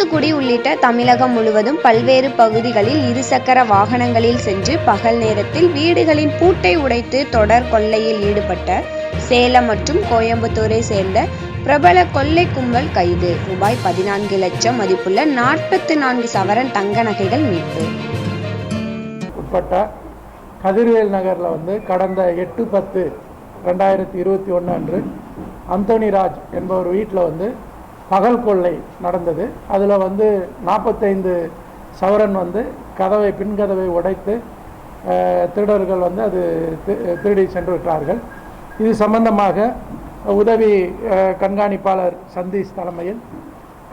தூத்துக்குடி உள்ளிட்ட தமிழகம் முழுவதும் பல்வேறு பகுதிகளில் இருசக்கர வாகனங்களில் சென்று பகல் நேரத்தில் வீடுகளின் பூட்டை உடைத்து தொடர் கொள்ளையில் ஈடுபட்ட சேலம் மற்றும் கோயம்புத்தூரை சேர்ந்த பிரபல கொள்ளை கும்பல் கைது. ரூபாய் பதினான்கு லட்சம் மதிப்புள்ள நாற்பத்தி நான்கு சவரன் தங்க நகைகள் மீட்பு. உட்பட்ட கதிர்வேல் நகரில் வந்து கடந்த எட்டு பத்து ரெண்டாயிரத்தி இருபத்தி ஒன்று அன்று அந்தோனி ராஜ் என்பவர் வீட்டில் வந்து பகல் கொள்ளை நடந்தது. அதில் வந்து நாற்பத்தைந்து சவரன் வந்து கதவை பின்கதவை உடைத்து திருடர்கள் வந்து அது திருடி சென்று விட்டார்கள். இது சம்பந்தமாக உதவி கண்காணிப்பாளர் சந்தீஷ் தலைமையில்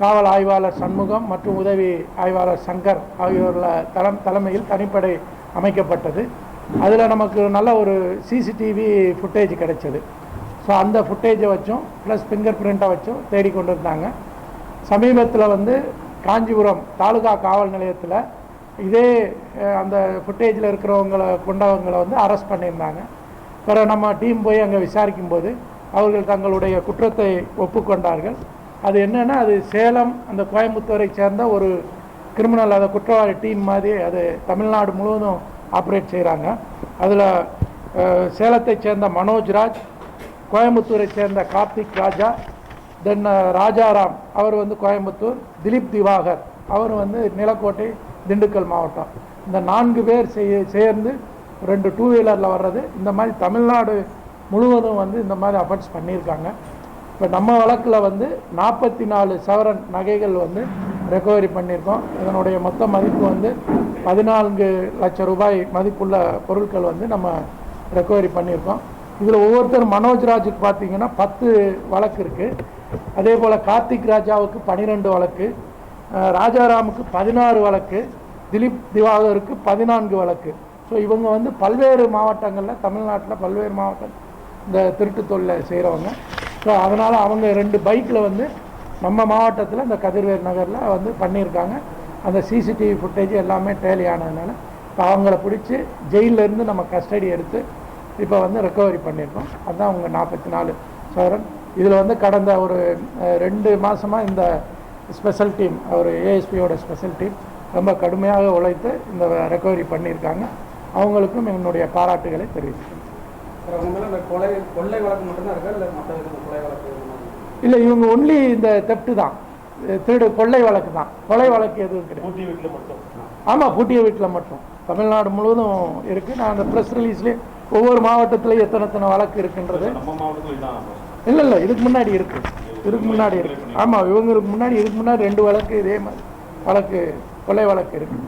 காவல் ஆய்வாளர் சண்முகம் மற்றும் உதவி ஆய்வாளர் சங்கர் ஆகியோரில் தலம் தலைமையில் தனிப்படை அமைக்கப்பட்டது. அதில் நமக்கு நல்ல ஒரு சிசிடிவி ஃபுட்டேஜ் கிடைச்சது. ஸோ அந்த ஃபுட்டேஜை வச்சும் ப்ளஸ் ஃபிங்கர் பிரிண்ட்டை வச்சும் தேடி கொண்டு இருந்தாங்க சமீபத்தில் வந்து காஞ்சிபுரம் தாலுகா காவல் நிலையத்தில் இதே அந்த ஃபுட்டேஜில் இருக்கிறவங்களை கொண்டவங்களை வந்து அரெஸ்ட் பண்ணியிருந்தாங்க. பிறகு நம்ம டீம் போய் அங்கே விசாரிக்கும்போது அவர்கள் தங்களுடைய குற்றத்தை ஒப்புக்கொண்டார்கள். அது என்னென்னா அது சேலம் அந்த கோயம்புத்தூரை சேர்ந்த ஒரு கிரிமினல் அதை குற்றவாளி டீம் மாதிரி அது தமிழ்நாடு முழுவதும் ஆப்ரேட் செய்கிறாங்க அதில் சேலத்தை சேர்ந்த மனோஜ்ராஜ் கோயம்புத்தூரை சேர்ந்த கார்த்திக் ராஜா தென் ராஜாராம் அவர் வந்து கோயம்புத்தூர் திலீப் திவாகர் அவர் வந்து நிலக்கோட்டை திண்டுக்கல் மாவட்டம். இந்த நான்கு பேர் செய்ய சேர்ந்து ரெண்டு டூ வீலரில் வர்றது. இந்த மாதிரி தமிழ்நாடு முழுவதும் வந்து இந்த மாதிரி அஃபென்ஸ் பண்ணியிருக்காங்க. இப்போ நம்ம வழக்கில் வந்து நாற்பத்தி நாலு சவரன் நகைகள் வந்து ரெக்கவரி பண்ணியிருக்கோம். இதனுடைய மொத்த மதிப்பு வந்து பதினான்கு லட்சம் ரூபாய் மதிப்புள்ள பொருட்கள் வந்து நம்ம ரெக்கவரி பண்ணியிருக்கோம். இதில் ஒவ்வொருத்தரும் மனோஜ்ராஜுக்கு பார்த்தீங்கன்னா பத்து வழக்கு இருக்குது அதே போல் கார்த்திக் ராஜாவுக்கு பன்னிரெண்டு வழக்கு ராஜாராமுக்கு பதினாறு வழக்கு திலீப் திவாகருக்கு பதினான்கு வழக்கு. ஸோ இவங்க வந்து பல்வேறு மாவட்டங்களில் தமிழ்நாட்டில் பல்வேறு மாவட்டம் இந்த திருட்டு தொழிலை செய்கிறவங்க ஸோ அதனால் அவங்க ரெண்டு பைக்கில் வந்து நம்ம மாவட்டத்தில் இந்த கதிர்வேர் நகரில் வந்து பண்ணியிருக்காங்க. அந்த சிசிடிவி ஃபுட்டேஜ் எல்லாமே டேலி ஆனதுனால இப்போ அவங்கள பிடிச்சி ஜெயிலேருந்து நம்ம கஸ்டடி எடுத்து இப்போ வந்து ரெக்கவரி பண்ணியிருக்கோம். அதுதான் அவங்க நாற்பத்தி நாலு சவரன் இதில் வந்து கடந்த ஒரு ரெண்டு மாதமாக இந்த ஸ்பெஷல் டீம் ஒரு ஏஎஸ்பியோட ஸ்பெஷல் டீம் ரொம்ப கடுமையாக உழைத்து இந்த ரெக்கவரி பண்ணியிருக்காங்க. அவங்களுக்கும் என்னுடைய பாராட்டுகளை தெரிவிச்சுக்கிறேன். இல்லை இவங்க ஒன்லி இந்த தெப்ட் தான். திருடு கொள்ளை வழக்கு தான். கொலை வழக்கு எதுவும் கிடையாது. ஆமாம் பூட்டிய வீட்டில் மட்டும். தமிழ்நாடு முழுவதும் இருக்குது நான் அந்த ப்ரெஸ் ரிலீஸ்லேயே ஒவ்வொரு மாவட்டத்துலையும் எத்தனை எத்தனை வழக்கு இருக்குன்றது? இல்லை இல்லை இதுக்கு முன்னாடி இருக்கு. இதுக்கு முன்னாடி இருக்கு. ஆமாம் இவங்களுக்கு முன்னாடி இதுக்கு முன்னாடி ரெண்டு வழக்கு இதே மாதிரி வழக்கு கொலை வழக்கு இருக்கு.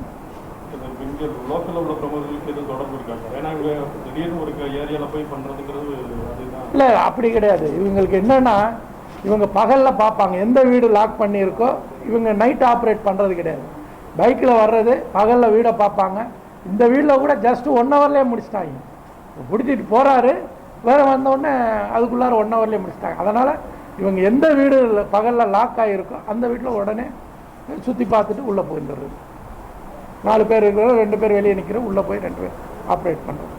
இல்லை அப்படி கிடையாது. இவங்களுக்கு என்னன்னா இவங்க பகலில் பார்ப்பாங்க எந்த வீடு லாக் பண்ணியிருக்கோ இவங்க நைட் ஆப்ரேட் பண்ணுறது கிடையாது. பைக்கில் வர்றது பகலில் வீடை பார்ப்பாங்க இந்த வீட்டில் கூட ஜஸ்ட் ஒன் ஹவர்லேயே முடிச்சிட்டாங்க. பிடிச்சிட்டு போகிறாரு வேறு வந்தோடனே அதுக்குள்ளார ஒன் ஹவர்லேயே முடிச்சிட்டாங்க. அதனால் இவங்க எந்த வீடு பகலில் லாக் ஆகிருக்கோ அந்த வீட்டில் உடனே சுற்றி பார்த்துட்டு உள்ளே போயிருந்துடுறது நாலு பேர் இருக்கிறோம் ரெண்டு பேர் வெளியே நிற்கிறோம் உள்ளே போய் ரெண்டு பேர் ஆப்ரேட் பண்ணுறோம்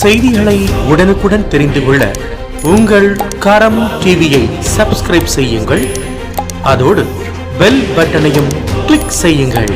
செய்திகளை உடனுக்குடன் தெரிந்து கொள்ள உங்கள் கரம் டிவியை சப்ஸ்கிரைப் செய்யுங்கள். அதோடு பெல் பட்டனையும் கிளிக் செய்யுங்கள்.